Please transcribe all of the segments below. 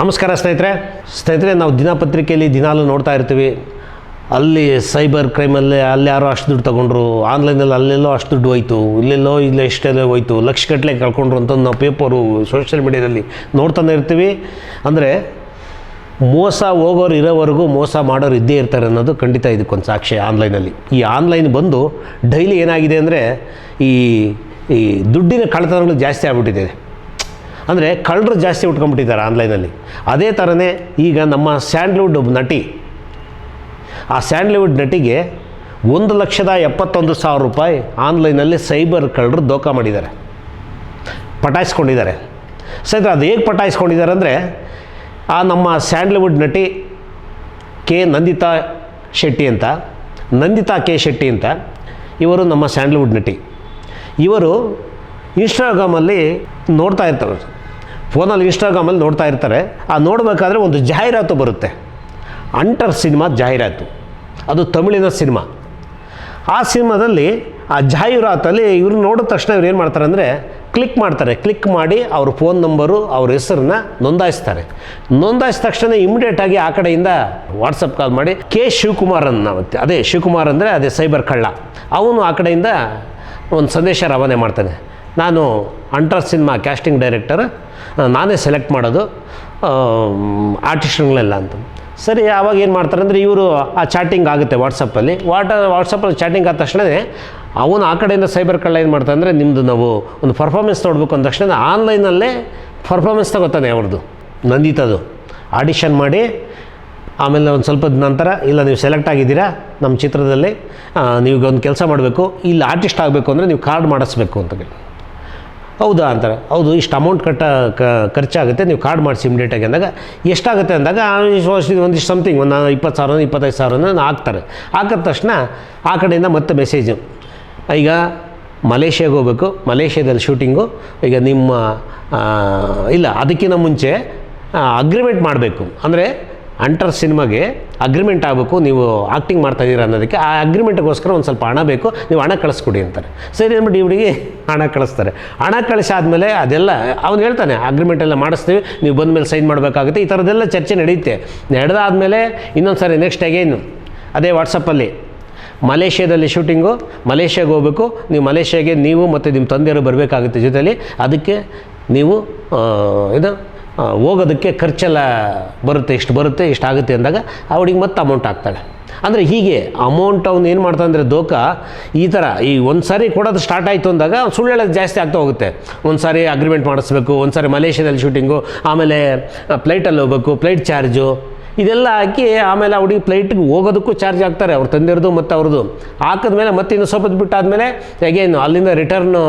ನಮಸ್ಕಾರ ಸ್ನೇಹಿತರೆ. ಸ್ನೇಹಿತರೆ, ನಾವು ದಿನಪತ್ರಿಕೆಯಲ್ಲಿ ದಿನಾಲು ನೋಡ್ತಾ ಇರ್ತೀವಿ. ಅಲ್ಲಿ ಸೈಬರ್ ಕ್ರೈಮಲ್ಲಿ ಅಲ್ಲಿ ಯಾರೋ ಅಷ್ಟು ದುಡ್ಡು ತೊಗೊಂಡ್ರು, ಆನ್ಲೈನಲ್ಲಿ ಅಲ್ಲೆಲ್ಲೋ ಅಷ್ಟು ದುಡ್ಡು ಹೋಯ್ತು, ಇಲ್ಲೆಲ್ಲೋ ಇಲ್ಲೇ ಇಷ್ಟೆಲ್ಲೋ ಹೋಯ್ತು, ಲಕ್ಷಗಟ್ಟಲೆ ಕಳ್ಕೊಂಡ್ರು ಅಂತ ನಾವು ಪೇಪರು, ಸೋಷಿಯಲ್ ಮೀಡ್ಯಾದಲ್ಲಿ ನೋಡ್ತಾನೆ ಇರ್ತೀವಿ. ಅಂದರೆ, ಮೋಸ ಹೋಗೋರು ಇರೋವರೆಗೂ ಮೋಸ ಮಾಡೋರು ಇದ್ದೇ ಇರ್ತಾರೆ ಅನ್ನೋದು ಖಂಡಿತ ಇದಕ್ಕೊಂದು ಸಾಕ್ಷಿ ಆನ್ಲೈನಲ್ಲಿ. ಈ ಆನ್ಲೈನ್ ಬಂದು ಡೈಲಿ ಏನಾಗಿದೆ ಅಂದರೆ, ಈ ಈ ದುಡ್ಡಿನ ಕಳ್ಳತನಗಳು ಜಾಸ್ತಿ ಆಗ್ಬಿಟ್ಟಿದೆ. ಅಂದರೆ ಕಳ್ಳರು ಜಾಸ್ತಿ ಉಟ್ಕೊಂಡ್ಬಿಟ್ಟಿದ್ದಾರೆ ಆನ್ಲೈನಲ್ಲಿ ಅದೇ ಥರನೇ ಈಗ ನಮ್ಮ ಸ್ಯಾಂಡ್ಲ್ವುಡ್ ನಟಿ, ಆ ಸ್ಯಾಂಡ್ಲ್ವುಡ್ ನಟಿಗೆ ಒಂದು ಲಕ್ಷದ ಎಪ್ಪತ್ತೊಂದು ಸಾವಿರ ರೂಪಾಯಿ ಆನ್ಲೈನಲ್ಲಿ ಸೈಬರ್ ಕಳ್ಳರು ದೋಖ ಮಾಡಿದ್ದಾರೆ. ಪಟಾಯಿಸ್ಕೊಂಡಿದ್ದಾರೆ. ಸರಿ ಅದು ಹೇಗೆ ಪಟಾಯಿಸ್ಕೊಂಡಿದ್ದಾರೆ ಅಂದರೆ, ಆ ನಮ್ಮ ಸ್ಯಾಂಡ್ಲ್ವುಡ್ ನಟಿ ಕೆ ನಂದಿತಾ ಶೆಟ್ಟಿ ಅಂತ, ನಂದಿತಾ ಕೆ ಶೆಟ್ಟಿ ಅಂತ ಇವರು ನಮ್ಮ ಸ್ಯಾಂಡ್ಲ್ವುಡ್ ನಟಿ. ಇವರು ಇನ್ಸ್ಟಾಗ್ರಾಮಲ್ಲಿ ನೋಡ್ತಾ ಇರ್ತಾರೆ. ಫೋನಲ್ಲಿ ಇನ್ಸ್ಟಾಗ್ರಾಮಲ್ಲಿ ನೋಡ್ತಾ ಇರ್ತಾರೆ. ಆ ನೋಡಬೇಕಾದ್ರೆ ಒಂದು ಜಾಹೀರಾತು ಬರುತ್ತೆ. ಅಂಟರ್ ಸಿನಿಮಾ ಜಾಹೀರಾತು. ಅದು ತಮಿಳಿನ ಸಿನಿಮಾ. ಆ ಸಿನಿಮಾದಲ್ಲಿ ಆ ಜಾಹೀರಾತಲ್ಲಿ ಇವ್ರು ನೋಡಿದ ತಕ್ಷಣ ಇವ್ರು ಏನು ಮಾಡ್ತಾರೆ ಅಂದರೆ ಕ್ಲಿಕ್ ಮಾಡ್ತಾರೆ. ಕ್ಲಿಕ್ ಮಾಡಿ ಅವ್ರ ಫೋನ್ ನಂಬರು, ಅವ್ರ ಹೆಸರನ್ನ ನೋಂದಾಯಿಸ್ತಾರೆ. ನೋಂದಾಯಿಸಿದ ತಕ್ಷಣ ಇಮಿಡಿಯೇಟಾಗಿ ಆ ಕಡೆಯಿಂದ ವಾಟ್ಸಪ್ ಕಾಲ್ ಮಾಡಿ, ಕೆ ಶಿವಕುಮಾರ್ ಅನ್ನ ಅದೇ ಶಿವಕುಮಾರ್ ಅಂದರೆ ಅದೇ ಸೈಬರ್ ಕಳ್ಳ. ಅವನು ಆ ಕಡೆಯಿಂದ ಒಂದು ಸಂದೇಶ ರವಾನೆ ಮಾಡ್ತಾನೆ. ನಾನು ಅಂಟರ್ ಸಿನಿಮಾ ಕ್ಯಾಸ್ಟಿಂಗ್ ಡೈರೆಕ್ಟರ್ ನಾನೇ ಸೆಲೆಕ್ಟ್ ಮಾಡೋದು ಆರ್ಟಿಸ್ಟ್ಗಳೆಲ್ಲ ಅಂತ. ಸರಿ, ಆವಾಗ ಏನು ಮಾಡ್ತಾರೆ ಅಂದರೆ ಇವರು ಆ ಚಾಟಿಂಗ್ ಆಗುತ್ತೆ ವಾಟ್ಸಪ್ಪಲ್ಲಿ ವಾಟ ವಾಟ್ಸಪ್ಪಲ್ಲಿ ಚಾಟಿಂಗ್ ಆದ ತಕ್ಷಣವೇ ಅವನು ಆ ಕಡೆಯಿಂದ ಸೈಬರ್ ಕಳ್ಳ ಏನು ಮಾಡ್ತಾರೆ ಅಂದರೆ ನಿಮ್ಮದು ನಾವು ಒಂದು ಪರ್ಫಾರ್ಮೆನ್ಸ್ ನೋಡಬೇಕು ಅಂದ ತಕ್ಷಣ ಆನ್ಲೈನಲ್ಲೇ ಪರ್ಫಾರ್ಮೆನ್ಸ್ ತಗೋತಾನೆ ಅವ್ರದ್ದು ನಂದಿತದು. ಆಡಿಷನ್ ಮಾಡಿ, ಆಮೇಲೆ ಒಂದು ಸ್ವಲ್ಪ ನಂತರ, ಇಲ್ಲ ನೀವು ಸೆಲೆಕ್ಟ್ ಆಗಿದ್ದೀರಾ ನಮ್ಮ ಚಿತ್ರದಲ್ಲಿ ನೀವು ಒಂದು ಕೆಲಸ ಮಾಡಬೇಕು, ಇಲ್ಲಿ ಆರ್ಟಿಸ್ಟ್ ಆಗಬೇಕು ಅಂದರೆ ನೀವು ಕಾರ್ಡ್ ಮಾಡಿಸ್ಬೇಕು ಅಂತ ಹೌದಾ ಅಂತಾರೆ. ಹೌದು, ಇಷ್ಟು ಅಮೌಂಟ್ ಕಟ್ಟ ಕ, ಖರ್ಚಾಗುತ್ತೆ, ನೀವು ಕಾರ್ಡ್ ಮಾಡಿಸಿ ಇಮಿಡಿಯೇಟಾಗಿ ಅಂದಾಗ, ಎಷ್ಟಾಗುತ್ತೆ ಅಂದಾಗ ಒಂದಿಷ್ಟು ಸಮಥಿಂಗ್ ಒಂದು ಇಪ್ಪತ್ತು ಸಾವಿರ ಇಪ್ಪತ್ತೈದು ಸಾವಿರನ ಹಾಕ್ತಾರೆ. ಹಾಕಿದ ತಕ್ಷಣ ಆ ಕಡೆಯಿಂದ ಮತ್ತೆ ಮೆಸೇಜು ಈಗ ಮಲೇಷ್ಯಾಗೆ ಹೋಗ್ಬೇಕು, ಮಲೇಷ್ಯಾದಲ್ಲಿ ಶೂಟಿಂಗು ಈಗ ನಿಮ್ಮ ಇಲ್ಲ, ಅದಕ್ಕಿಂತ ಮುಂಚೆ ಅಗ್ರಿಮೆಂಟ್ ಮಾಡಬೇಕು. ಅಂದರೆ ಅಂಟರ್ ಸಿನಿಮಾಗೆ ಅಗ್ರಿಮೆಂಟ್ ಆಗಬೇಕು, ನೀವು ಆ್ಯಕ್ಟಿಂಗ್ ಮಾಡ್ತಾ ಇದ್ದೀರಾ ಅನ್ನೋದಕ್ಕೆ, ಆ ಅಗ್ರಿಮೆಂಟ್ಗೋಸ್ಕರ ಒಂದು ಸ್ವಲ್ಪ ಹಣ ಬೇಕು, ನೀವು ಹಣ ಕಳಿಸ್ಕೊಡಿ ಅಂತಾರೆ. ಸರಿ ಅಂದ್ಬಿಟ್ಟು ಇವರಿಗೆ ಹಣ ಕಳಿಸ್ತಾರೆ. ಹಣ ಕಳಿಸಾದ್ಮೇಲೆ ಅದೆಲ್ಲ, ಅವ್ನು ಹೇಳ್ತಾನೆ ಅಗ್ರಿಮೆಂಟ್ ಎಲ್ಲ ಮಾಡಿಸ್ತೀವಿ, ನೀವು ಬಂದ ಮೇಲೆ ಸೈನ್ ಮಾಡಬೇಕಾಗುತ್ತೆ, ಈ ಥರದ್ದೆಲ್ಲ ಚರ್ಚೆ ನಡೆಯುತ್ತೆ ನಡೆದಾದಮೇಲೆ ಇನ್ನೊಂದು ಸಾರಿ ನೆಕ್ಸ್ಟ್ ಅಗೇನು ಅದೇ ವಾಟ್ಸಪ್ಪಲ್ಲಿ ಮಲೇಷ್ಯಾದಲ್ಲಿ ಶೂಟಿಂಗು ಮಲೇಷ್ಯಾಗೆ ಹೋಗಬೇಕು, ನೀವು ಮಲೇಷ್ಯಾಗೆ, ನೀವು ಮತ್ತು ನಿಮ್ಮ ತಂದೆಯವರು ಬರಬೇಕಾಗುತ್ತೆ ಜೊತೆಯಲ್ಲಿ ಅದಕ್ಕೆ ನೀವು ಇದು ಹೋಗೋದಕ್ಕೆ ಖರ್ಚೆಲ್ಲ ಬರುತ್ತೆ, ಇಷ್ಟು ಬರುತ್ತೆ, ಇಷ್ಟು ಆಗುತ್ತೆ ಅಂದಾಗ ಅವಳಿಗೆ ಮತ್ತೆ ಅಮೌಂಟ್ ಹಾಕ್ತಾಳೆ. ಅಂದರೆ ಹೀಗೆ ಅಮೌಂಟ್ ಅವ್ನು ಏನು ಮಾಡ್ತಾನೆ ಅಂದರೆ ದೋಕ ಈ ಥರ ಈ ಒಂದು ಸಾರಿ ಕೊಡೋದು ಸ್ಟಾರ್ಟ್ ಆಯಿತು ಅಂದಾಗ ಸುಳ್ಳು ಜಾಸ್ತಿ ಆಗ್ತಾ ಹೋಗುತ್ತೆ. ಒಂದು ಸಾರಿ ಅಗ್ರಿಮೆಂಟ್ ಮಾಡಿಸ್ಬೇಕು, ಒಂದು ಸಾರಿ ಮಲೇಷ್ಯಾದಲ್ಲಿ ಶೂಟಿಂಗು ಆಮೇಲೆ ಫ್ಲೈಟಲ್ಲಿ ಹೋಗ್ಬೇಕು ಫ್ಲೈಟ್ ಚಾರ್ಜು ಇದೆಲ್ಲ ಹಾಕಿ ಆಮೇಲೆ ಅವ್ರಿಗೆ ಫ್ಲೈಟ್ಗೆ ಹೋಗೋದಕ್ಕೂ ಚಾರ್ಜ್ ಹಾಕ್ತಾರೆ, ಅವ್ರು ತಂದಿರೋದು ಮತ್ತು ಅವ್ರದ್ದು. ಹಾಕಿದ್ಮೇಲೆ ಮತ್ತೆ ಇನ್ನು ಸ್ವಲ್ಪ ಬಿಟ್ಟಾದಮೇಲೆ ಅಗೇನು ಅಲ್ಲಿಂದ ರಿಟರ್ನು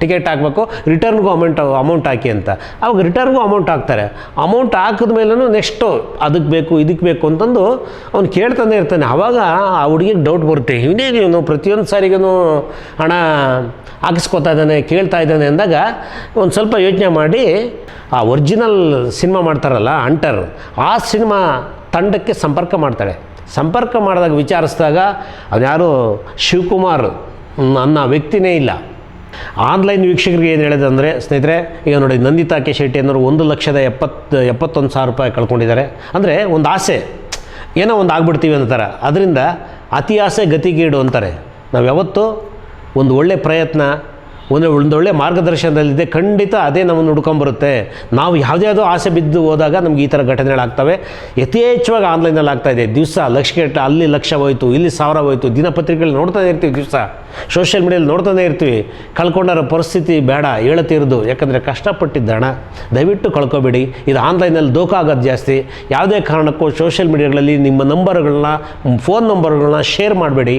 ಟಿಕೆಟ್ ಹಾಕಬೇಕು ರಿಟರ್ನ್ಗೂ ಅಮೌಂಟ್ ಅಮೌಂಟ್ ಹಾಕಿ ಅಂತ. ಅವಾಗ ರಿಟರ್ನ್ಗೂ ಅಮೌಂಟ್ ಹಾಕ್ತಾರೆ. ಅಮೌಂಟ್ ಹಾಕಿದ ಮೇಲೂ ನೆಕ್ಸ್ಟು ಅದಕ್ಕೆ ಬೇಕು ಇದಕ್ಕೆ ಬೇಕು ಅಂತಂದು ಅವ್ನು ಕೇಳ್ತಾನೆ ಇರ್ತಾನೆ. ಆವಾಗ ಆ ಹುಡುಗಿಗೆ ಡೌಟ್ ಬರುತ್ತೆ. ಇವನೇನು ಇವನು ಪ್ರತಿಯೊಂದು ಸಾರಿಗೂ ಹಣ ಹಾಕಿಸ್ಕೊತಾ ಇದ್ದಾನೆ, ಕೇಳ್ತಾ ಇದ್ದಾನೆ ಅಂದಾಗ ಒಂದು ಸ್ವಲ್ಪ ಯೋಚನೆ ಮಾಡಿ, ಆ ಒರಿಜಿನಲ್ ಸಿನಿಮಾ ಮಾಡ್ತಾರಲ್ಲ ಅಂಟರ್ ಆ ಸಿನಿಮಾ ತಂಡಕ್ಕೆ ಸಂಪರ್ಕ ಮಾಡ್ತಾಳೆ. ಸಂಪರ್ಕ ಮಾಡಿದಾಗ ವಿಚಾರಿಸಿದಾಗ ಅವನ್ಯಾರು ಶಿವಕುಮಾರ್. ಅನ್ನೋ ವ್ಯಕ್ತಿನೇ ಇಲ್ಲ. ಆನ್ಲೈನ್ ವೀಕ್ಷಕರಿಗೆ ಏನು ಹೇಳಿದಂದರೆ ಸ್ನೇಹಿತರೆ, ಈಗ ನೋಡಿ, ನಂದಿತಾ ಕೆ ಶೆಟ್ಟಿ ಅನ್ನೋರು ಒಂದು ಲಕ್ಷದ ಎಪ್ಪತ್ತು ಎಪ್ಪತ್ತೊಂದು ಸಾವಿರ ರೂಪಾಯಿ ಕಳ್ಕೊಂಡಿದ್ದಾರೆ. ಅಂದರೆ ಒಂದು ಆಸೆ, ಏನೋ ಒಂದು ಆಗ್ಬಿಡ್ತೀವಿ ಅಂತಾರೆ. ಅದರಿಂದ ಅತಿ ಆಸೆ ಗತಿಗೀಡು ಅಂತಾರೆ. ನಾವು ಯಾವತ್ತೂ ಒಂದು ಒಳ್ಳೆ ಪ್ರಯತ್ನ ಒಂದು ಒಂದೊಳ್ಳೆ ಮಾರ್ಗದರ್ಶನದಲ್ಲಿದೆ ಖಂಡಿತ ಅದೇ ನಮ್ಮನ್ನು ಹುಡ್ಕೊಂಬರುತ್ತೆ ನಾವು ಯಾವುದ್ಯಾವುದೋ ಆಸೆ ಬಿದ್ದು ಹೋದಾಗ ನಮ್ಗೆ ಈ ಥರ ಘಟನೆಗಳಾಗ್ತವೆ ಯಥೇಚ್ಛವಾಗಿ ಆನ್ಲೈನಲ್ಲಿ ಆಗ್ತಾಯಿದೆ ದಿವಸ ಲಕ್ಷಗಟ್ಟಲೆ ಅಲ್ಲಿ ಲಕ್ಷ ಹೋಯಿತು, ಇಲ್ಲಿ ಸಾವಿರ ಹೋಯಿತು ದಿನಪತ್ರಿಕೆಗಳು ನೋಡ್ತಾನೆ ಇರ್ತೀವಿ ದಿವಸ. ಸೋಷಿಯಲ್ ಮೀಡಿಯಲ್ಲಿ ನೋಡ್ತಾನೆ ಇರ್ತೀವಿ. ಕಳ್ಕೊಂಡಾರ ಪರಿಸ್ಥಿತಿ ಬೇಡ ಹೇಳುತ್ತಿರೋದು ಯಾಕಂದರೆ ಕಷ್ಟಪಟ್ಟಿದ್ದ ಹಣ ದಯವಿಟ್ಟು ಕಳ್ಕೊಬೇಡಿ. ಇದು ಆನ್ಲೈನಲ್ಲಿ ದೋಖ ಆಗೋದು ಜಾಸ್ತಿ. ಯಾವುದೇ ಕಾರಣಕ್ಕೂ ಸೋಷಿಯಲ್ ಮೀಡಿಯಾಗಳಲ್ಲಿ ನಿಮ್ಮ ನಂಬರ್ಗಳನ್ನ, ಫೋನ್ ನಂಬರ್ಗಳನ್ನ ಶೇರ್ ಮಾಡಬೇಡಿ.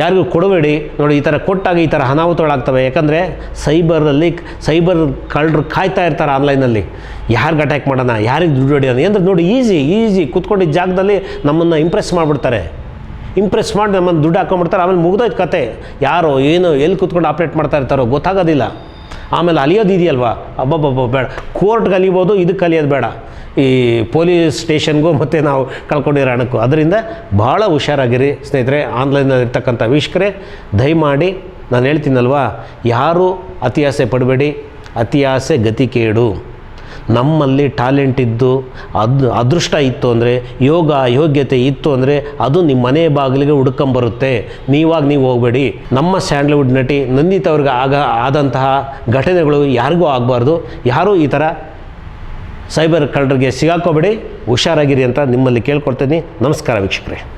ಯಾರಿಗೂ ಕೊಡಬೇಡಿ. ನೋಡಿ, ಈ ಥರ ಕೊಟ್ಟಾಗ ಈ ಥರ ಅನಾಹುತಗಳಾಗ್ತವೆ. ಯಾಕಂದರೆ ಸೈಬರಲ್ಲಿ ಸೈಬರ್ ಕಳ್ಳರು ಕಾಯ್ತಾ ಇರ್ತಾರೆ ಆನ್ಲೈನಲ್ಲಿ ಯಾರಿಗೆ ಅಟ್ಯಾಕ್ ಮಾಡೋಣ, ಯಾರಿಗೆ ದುಡ್ಡು ಹೊಡಿಯೋಣ? ಅಂದರೆ ನೋಡಿ ಈಸಿ ಈಸಿ ಕೂತ್ಕೊಂಡಿದ್ದ ಜಾಗದಲ್ಲಿ ನಮ್ಮನ್ನು ಇಂಪ್ರೆಸ್ ಮಾಡಿಬಿಡ್ತಾರೆ. ಇಂಪ್ರೆಸ್ ಮಾಡಿ ನಮ್ಮನ್ನು ದುಡ್ಡು ಹಾಕೊಂಡ್ಬಿಡ್ತಾರೆ. ಆಮೇಲೆ ಮುಗ್ದೋಯ್ತು ಕತೆ. ಯಾರೋ, ಏನೋ, ಎಲ್ಲಿ ಕೂತ್ಕೊಂಡು ಆಪ್ರೇಟ್ ಮಾಡ್ತಾ ಇರ್ತಾರೋ ಗೊತ್ತಾಗೋದಿಲ್ಲ. ಆಮೇಲೆ ಅಲಿಯೋದು ಇದೆಯಲ್ವಾ? ಅಬ್ಬಬ್ಬಬ್ಬ, ಬೇಡ. ಕೋರ್ಟ್ಗೆ ಅಲಿಬೋದು ಇದಕ್ಕೆ ಕಲಿಯೋದು ಬೇಡ. ಈ ಪೊಲೀಸ್ ಸ್ಟೇಷನ್ಗೂ ಮತ್ತು ನಾವು ಕಳ್ಕೊಂಡಿರೋ ಹಣಕ್ಕೂ. ಅದರಿಂದ ಭಾಳ ಹುಷಾರಾಗಿರಿ ಸ್ನೇಹಿತರೆ. ಆನ್ಲೈನಲ್ಲಿರ್ತಕ್ಕಂಥ ವೀಕ್ಷಕರೇ, ದಯಮಾಡಿ ನಾನು ಹೇಳ್ತೀನಲ್ವಾ, ಯಾರೂ ಅತಿ ಆಸೆ ಪಡಬೇಡಿ. ಅತಿ ಆಸೆ ಗತಿ ಕೇಡು. ನಮ್ಮಲ್ಲಿ ಟ್ಯಾಲೆಂಟ್ ಇದ್ದು ಅದು, ಅದೃಷ್ಟ ಇತ್ತು ಅಂದರೆ, ಯೋಗ, ಯೋಗ್ಯತೆ ಇತ್ತು ಅಂದರೆ ಅದು ನಿಮ್ಮ ಮನೆ ಬಾಗಿಲಿಗೆ ಹುಡ್ಕೊಂಬರುತ್ತೆ ನೀವಾಗ ನೀವು ಹೋಗಬೇಡಿ. ನಮ್ಮ ಸ್ಯಾಂಡ್ಲ್ವುಡ್ ನಟಿ ನಂದಿತ್ ಅವ್ರಿಗೆ ಆಗ, ಆದಂತಹ ಘಟನೆಗಳು ಯಾರಿಗೂ ಆಗಬಾರ್ದು. ಯಾರೂ ಈ ಥರ ಸೈಬರ್ ಕಳ್ಳರಿಗೆ ಸಿಗಾಕೋಬೇಡಿ. ಹುಷಾರಾಗಿರಿ ಅಂತ ನಿಮ್ಮಲ್ಲಿ ಕೇಳ್ಕೊಳ್ತೀನಿ. ನಮಸ್ಕಾರ ವೀಕ್ಷಕರೇ.